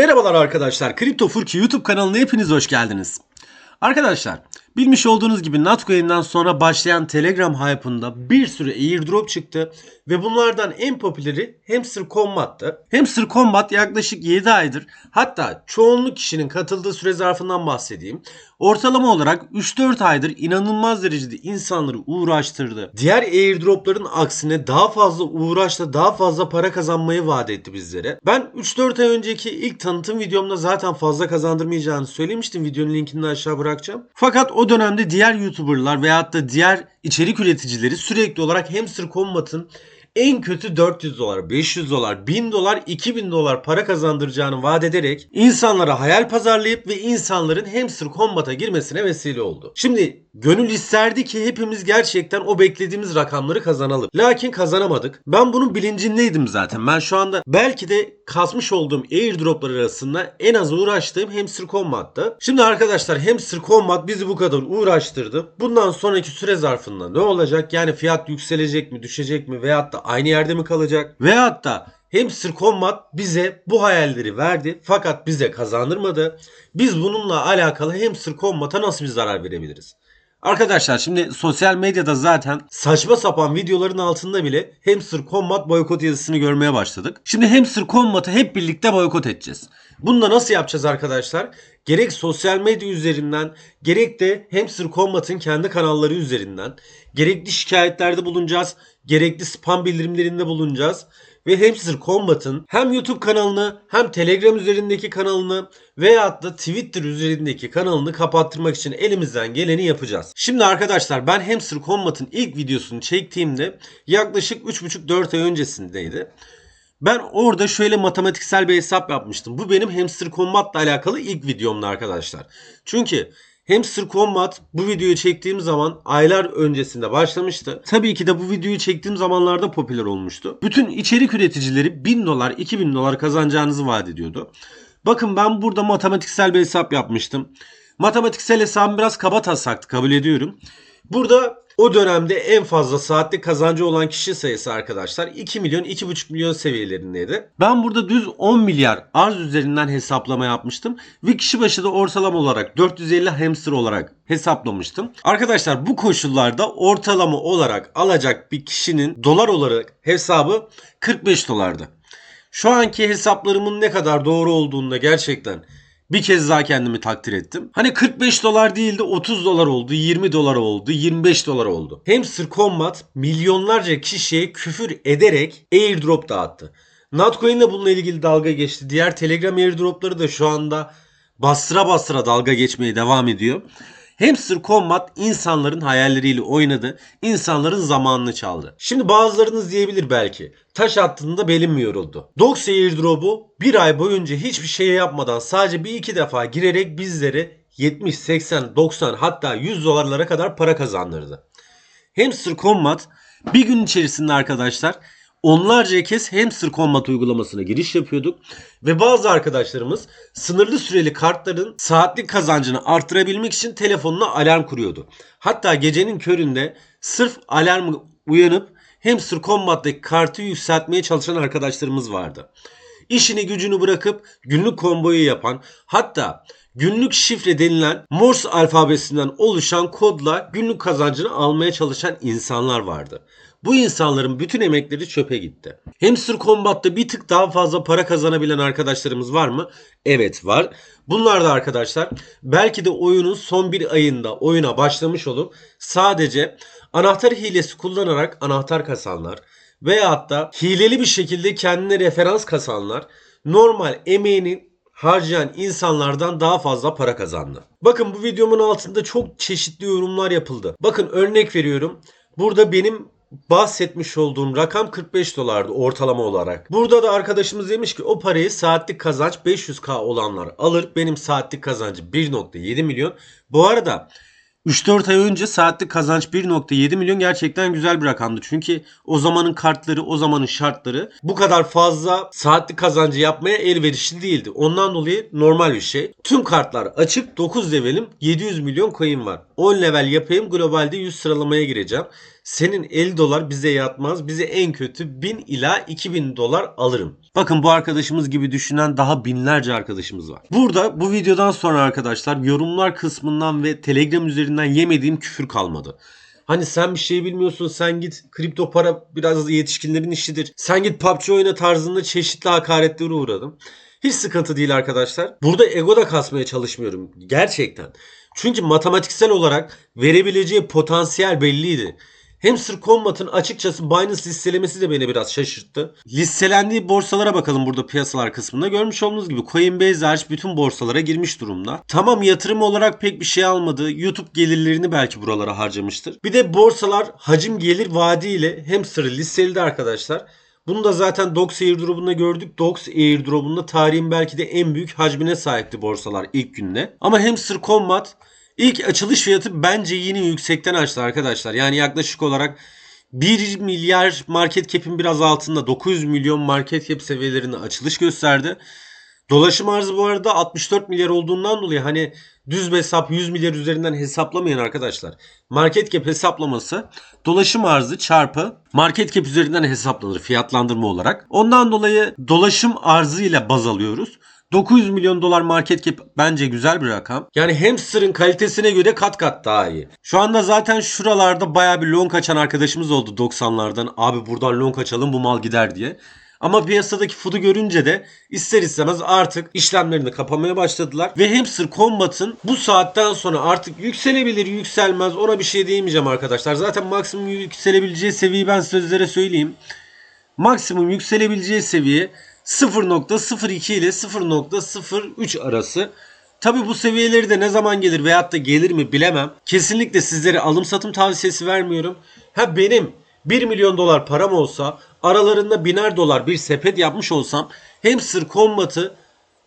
Merhabalar arkadaşlar. Kripto Furki YouTube kanalına hepiniz hoş geldiniz. Arkadaşlar, bilmiş olduğunuz gibi Natcoin'den sonra başlayan Telegram hype'ında bir sürü airdrop çıktı ve bunlardan en popüleri Hamster Combat'tı. Hamster Combat yaklaşık 7 aydır hatta çoğunluk kişinin katıldığı süre zarfından bahsedeyim. Ortalama olarak 3-4 aydır inanılmaz derecede insanları uğraştırdı. Diğer airdropların aksine daha fazla uğraşla daha fazla para kazanmayı vaat etti bizlere. Ben 3-4 ay önceki ilk tanıtım videomda zaten fazla kazandırmayacağını söylemiştim. Videonun linkini aşağı bırakacağım. Fakat o dönemde diğer YouTuber'lar veyahut da diğer içerik üreticileri sürekli olarak Hamster Combat'ın en kötü 400 dolar, 500 dolar, 1000 dolar, 2000 dolar para kazandıracağını vaat ederek insanlara hayal pazarlayıp ve insanların Hamster Combat'a girmesine vesile oldu. Şimdi gönül isterdi ki hepimiz gerçekten o beklediğimiz rakamları kazanalım. Lakin kazanamadık. Ben bunun bilincindeydim zaten. Ben şu anda belki de kasmış olduğum airdroplar arasında en az uğraştığım Hamster Combat'tı. Şimdi arkadaşlar Hamster Combat bizi bu kadar uğraştırdı. Bundan sonraki süre zarfında ne olacak? Yani fiyat yükselecek mi, düşecek mi veyahut da aynı yerde mi kalacak? Veyahut da Hamster Combat bize bu hayalleri verdi fakat bize kazandırmadı. Biz bununla alakalı Hamster Combat'a nasıl bir zarar verebiliriz? Arkadaşlar şimdi sosyal medyada zaten saçma sapan videoların altında bile Hamster Combat boykot yazısını görmeye başladık. Şimdi Hamster Combat'ı hep birlikte boykot edeceğiz. Bunu da nasıl yapacağız arkadaşlar? Gerek sosyal medya üzerinden gerek de Hamster Combat'ın kendi kanalları üzerinden gerekli şikayetlerde bulunacağız, gerekli spam bildirimlerinde bulunacağız ve Hamster Combat'ın hem YouTube kanalını hem Telegram üzerindeki kanalını veyahut da Twitter üzerindeki kanalını kapattırmak için elimizden geleni yapacağız. Şimdi arkadaşlar ben Hamster Combat'ın ilk videosunu çektiğimde yaklaşık 3,5-4 ay öncesindeydi. Ben orada şöyle matematiksel bir hesap yapmıştım. Bu benim Hamster Combat'la alakalı ilk videomdu arkadaşlar. Çünkü Hamster Combat bu videoyu çektiğim zaman aylar öncesinde başlamıştı. Tabii ki de bu videoyu çektiğim zamanlarda popüler olmuştu. Bütün içerik üreticileri 1000 dolar 2000 dolar kazanacağınızı vaat ediyordu. Bakın ben burada matematiksel bir hesap yapmıştım. Matematiksel hesabım biraz kaba taslaktı kabul ediyorum. Burada o dönemde en fazla saatlik kazancı olan kişi sayısı arkadaşlar 2 milyon 2,5 milyon seviyelerindeydi. Ben burada düz 10 milyar arz üzerinden hesaplama yapmıştım. Ve kişi başı da ortalama olarak 450 hamster olarak hesaplamıştım. Arkadaşlar bu koşullarda ortalama olarak alacak bir kişinin dolar olarak hesabı 45 dolardı. Şu anki hesaplarımın ne kadar doğru olduğunda gerçekten bir kez daha kendimi takdir ettim. Hani 45 dolar değil de 30 dolar oldu, 20 dolar oldu, 25 dolar oldu. Hamster Combat milyonlarca kişiye küfür ederek airdrop dağıttı. Notcoin de bununla ilgili dalga geçti. Diğer Telegram airdropları da şu anda bastıra bastıra dalga geçmeye devam ediyor. Hamster Combat insanların hayalleriyle oynadı. insanların zamanını çaldı. Şimdi bazılarınız diyebilir belki. Taş attığında belim mi yoruldu? Dox Airdrop'u bir ay boyunca hiçbir şey yapmadan sadece bir iki defa girerek bizlere 70, 80, 90 hatta 100 dolarlara kadar para kazandırdı. Hamster Combat bir gün içerisinde arkadaşlar onlarca kez Hamster Combat uygulamasına giriş yapıyorduk ve bazı arkadaşlarımız sınırlı süreli kartların saatlik kazancını arttırabilmek için telefonuna alarm kuruyordu. Hatta gecenin köründe sırf alarm uyanıp Hamster Combat'taki kartı yükseltmeye çalışan arkadaşlarımız vardı. İşini gücünü bırakıp günlük komboyu yapan hatta günlük şifre denilen Morse alfabesinden oluşan kodla günlük kazancını almaya çalışan insanlar vardı. Bu insanların bütün emekleri çöpe gitti. Hamster Combat'ta bir tık daha fazla para kazanabilen arkadaşlarımız var mı? Evet var. Bunlar da arkadaşlar belki de oyunun son bir ayında oyuna başlamış olup sadece anahtar hilesi kullanarak anahtar kasanlar veyahut da hileli bir şekilde kendine referans kasanlar normal emeğinin harcayan insanlardan daha fazla para kazandı. Bakın bu videomun altında çok çeşitli yorumlar yapıldı. Bakın örnek veriyorum. Burada benim bahsetmiş olduğum rakam 45 dolardı ortalama olarak. Burada da arkadaşımız demiş ki o parayı saatlik kazanç 500k olanlar alır. Benim saatlik kazancım 1.7 milyon. Bu arada 3-4 ay önce saatlik kazanç 1.7 milyon gerçekten güzel bir rakamdı. Çünkü o zamanın kartları, o zamanın şartları bu kadar fazla saatlik kazancı yapmaya elverişli değildi. Ondan dolayı normal bir şey. Tüm kartlar açık. 9 levelim 700 milyon coin var. 10 level yapayım globalde 100 sıralamaya gireceğim. Senin 50 dolar bize yatmaz. Bize en kötü 1000 ila 2000 dolar alırım. Bakın bu arkadaşımız gibi düşünen daha binlerce arkadaşımız var. Burada bu videodan sonra arkadaşlar yorumlar kısmından ve Telegram üzerinden yemediğim küfür kalmadı. Hani sen bir şey bilmiyorsun sen git kripto para biraz yetişkinlerin işidir. Sen git PUBG oyna tarzında çeşitli hakaretlere uğradım. Hiç sıkıntı değil arkadaşlar. Burada ego da kasmaya çalışmıyorum. Gerçekten. Çünkü matematiksel olarak verebileceği potansiyel belliydi. Hamster Combat'ın açıkçası Binance listelemesi de beni biraz şaşırttı. Listelendiği borsalara bakalım burada piyasalar kısmında. Görmüş olduğunuz gibi Coinbase hariç bütün borsalara girmiş durumda. Tamam yatırım olarak pek bir şey almadı. YouTube gelirlerini belki buralara harcamıştır. Bir de borsalar hacim gelir vaadiyle Hamster'ı listeledi arkadaşlar. Bunu da zaten Dox Airdrop'unda gördük. Dox Airdrop'unda tarihin belki de en büyük hacmine sahipti borsalar ilk günde. Ama Hamster Combat ilk açılış fiyatı bence yine yüksekten açtı arkadaşlar. Yani yaklaşık olarak 1 milyar market cap'in biraz altında 900 milyon market cap seviyelerinde açılış gösterdi. Dolaşım arzı bu arada 64 milyar olduğundan dolayı hani düz hesap 100 milyar üzerinden hesaplamayın arkadaşlar. Market cap hesaplaması dolaşım arzı çarpı market cap üzerinden hesaplanır fiyatlandırma olarak. Ondan dolayı dolaşım arzı ile baz alıyoruz. 900 milyon dolar market cap bence güzel bir rakam. Yani hamster'ın kalitesine göre kat kat daha iyi. Şu anda zaten şuralarda baya bir long açan arkadaşımız oldu 90'lardan. Abi buradan long açalım bu mal gider diye. Ama piyasadaki food'u görünce de ister istemez artık işlemlerini kapamaya başladılar. Ve Hamster Combat'ın bu saatten sonra artık yükselebilir yükselmez ona bir şey diyemeyeceğim arkadaşlar. Zaten maksimum yükselebileceği seviyeyi ben sizlere söyleyeyim. Maksimum yükselebileceği seviye 0.02 ile 0.03 arası. Tabi bu seviyeleri de ne zaman gelir veyahut da gelir mi bilemem. Kesinlikle sizlere alım satım tavsiyesi vermiyorum. Ha benim 1 milyon dolar param olsa aralarında biner dolar bir sepet yapmış olsam Hamster Combat'ı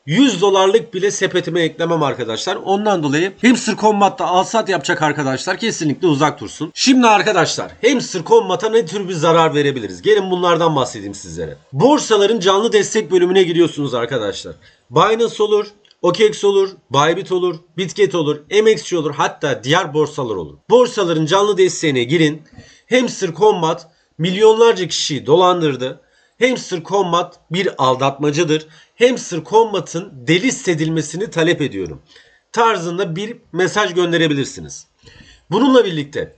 100 dolarlık bile sepetime eklemem arkadaşlar. Ondan dolayı Hamster Combat'ta alsat yapacak arkadaşlar kesinlikle uzak dursun. Şimdi arkadaşlar Hamster Combat'a ne tür bir zarar verebiliriz? Gelin bunlardan bahsedeyim sizlere. Borsaların canlı destek bölümüne giriyorsunuz arkadaşlar. Binance olur, OKEX olur, Bybit olur, Bitget olur, MXC olur hatta diğer borsalar olur. Borsaların canlı desteğine girin. Hamster Combat milyonlarca kişiyi dolandırdı. Hamster Combat bir aldatmacıdır. Hamster Combat'ın delist edilmesini talep ediyorum. Tarzında bir mesaj gönderebilirsiniz. Bununla birlikte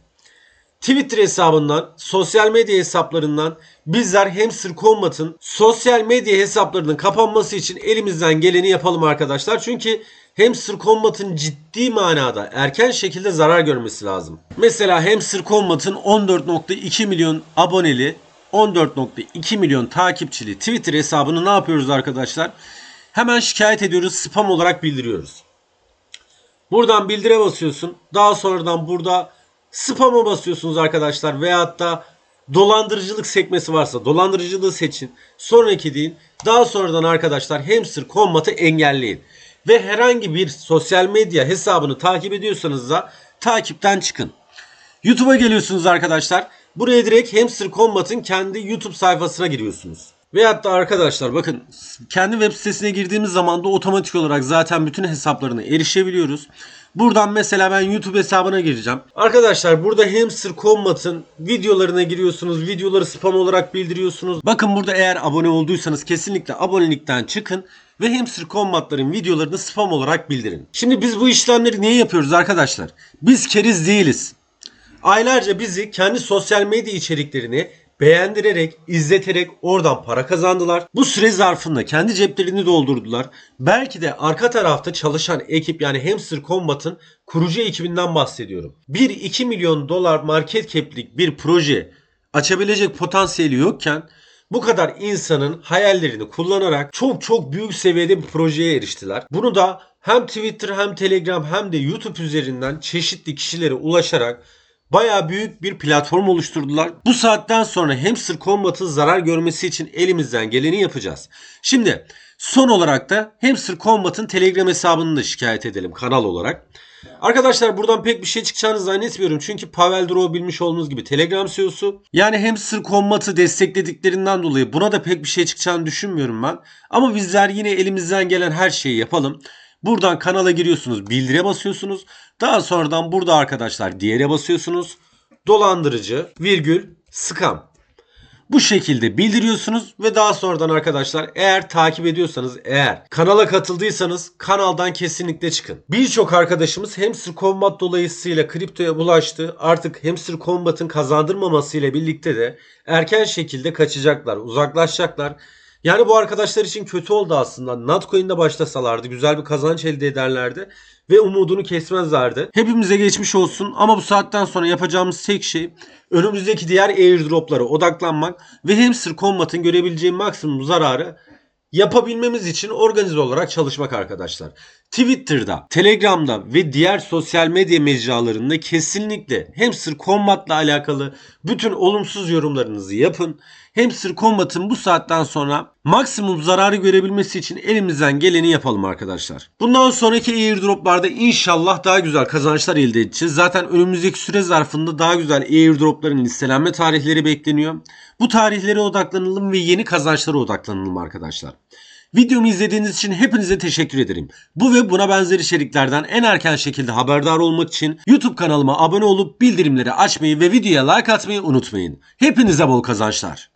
Twitter hesabından, sosyal medya hesaplarından bizler Hamster Combat'ın sosyal medya hesaplarının kapanması için elimizden geleni yapalım arkadaşlar. Çünkü Hamster Combat'ın ciddi manada erken şekilde zarar görmesi lazım. Mesela Hamster Combat'ın 14.2 milyon aboneli 14.2 milyon takipçili Twitter hesabını ne yapıyoruz arkadaşlar? Hemen şikayet ediyoruz, spam olarak bildiriyoruz. Buradan bildire basıyorsun. Daha sonradan burada spam'a basıyorsunuz arkadaşlar. Veyahut da dolandırıcılık sekmesi varsa dolandırıcılığı seçin. Sonraki deyin. Daha sonradan arkadaşlar Hamster Combat'ı engelleyin. Ve herhangi bir sosyal medya hesabını takip ediyorsanız da takipten çıkın. YouTube'a geliyorsunuz arkadaşlar. Buraya direkt Hamster Combat'ın kendi YouTube sayfasına giriyorsunuz. Veyahut da arkadaşlar bakın kendi web sitesine girdiğimiz zaman da otomatik olarak zaten bütün hesaplarına erişebiliyoruz. Buradan mesela ben YouTube hesabına gireceğim. Arkadaşlar burada Hamster Combat'ın videolarına giriyorsunuz. Videoları spam olarak bildiriyorsunuz. Bakın burada eğer abone olduysanız kesinlikle abonelikten çıkın ve Hamster Combat'ların videolarını spam olarak bildirin. Şimdi biz bu işlemleri niye yapıyoruz arkadaşlar? Biz keriz değiliz. Aylarca bizi kendi sosyal medya içeriklerini beğendirerek, izleterek oradan para kazandılar. Bu süre zarfında kendi ceplerini doldurdular. Belki de arka tarafta çalışan ekip yani Hamster Combat'ın kurucu ekibinden bahsediyorum. 1-2 milyon dolar market cap'lik bir proje açabilecek potansiyeli yokken bu kadar insanın hayallerini kullanarak çok çok büyük seviyede bir projeye eriştiler. Bunu da hem Twitter hem Telegram hem de YouTube üzerinden çeşitli kişilere ulaşarak Baya büyük bir platform oluşturdular. Bu saatten sonra Hamster Combat'ın zarar görmesi için elimizden geleni yapacağız. Şimdi son olarak da Hamster Combat'ın Telegram hesabını da şikayet edelim kanal olarak. Arkadaşlar buradan pek bir şey çıkacağını zannetmiyorum. Çünkü Pavel Durov bilmiş olduğunuz gibi Telegram CEO'su. Yani Hamster Combat'ı desteklediklerinden dolayı buna da pek bir şey çıkacağını düşünmüyorum ben. Ama bizler yine elimizden gelen her şeyi yapalım. Buradan kanala giriyorsunuz, bildire basıyorsunuz. Daha sonradan burada arkadaşlar diğere basıyorsunuz. dolandırıcı, virgül, scam. Bu şekilde bildiriyorsunuz ve daha sonradan arkadaşlar eğer takip ediyorsanız eğer kanala katıldıysanız kanaldan kesinlikle çıkın. Birçok arkadaşımız Hamster Combat dolayısıyla kriptoya bulaştı. Artık Hamster Combat'ın kazandırmamasıyla birlikte de erken şekilde kaçacaklar, uzaklaşacaklar. Yani bu arkadaşlar için kötü oldu aslında. Notcoin'de başlasalardı güzel bir kazanç elde ederlerdi ve umudunu kesmezlerdi. Hepimize geçmiş olsun ama bu saatten sonra yapacağımız tek şey önümüzdeki diğer airdroplara odaklanmak ve Hamster Combat'ın görebileceği maksimum zararı yapabilmemiz için organize olarak çalışmak arkadaşlar. Twitter'da, Telegram'da ve diğer sosyal medya mecralarında kesinlikle Hamster Combat'la alakalı bütün olumsuz yorumlarınızı yapın. Hamster Combat'ın bu saatten sonra maksimum zararı görebilmesi için elimizden geleni yapalım arkadaşlar. Bundan sonraki airdroplarda inşallah daha güzel kazançlar elde edeceğiz. Zaten önümüzdeki süre zarfında daha güzel airdropların listelenme tarihleri bekleniyor. Bu tarihlere odaklanalım ve yeni kazançlara odaklanalım arkadaşlar. Videomu izlediğiniz için hepinize teşekkür ederim. Bu ve buna benzer içeriklerden en erken şekilde haberdar olmak için YouTube kanalıma abone olup bildirimleri açmayı ve videoya like atmayı unutmayın. Hepinize bol kazançlar.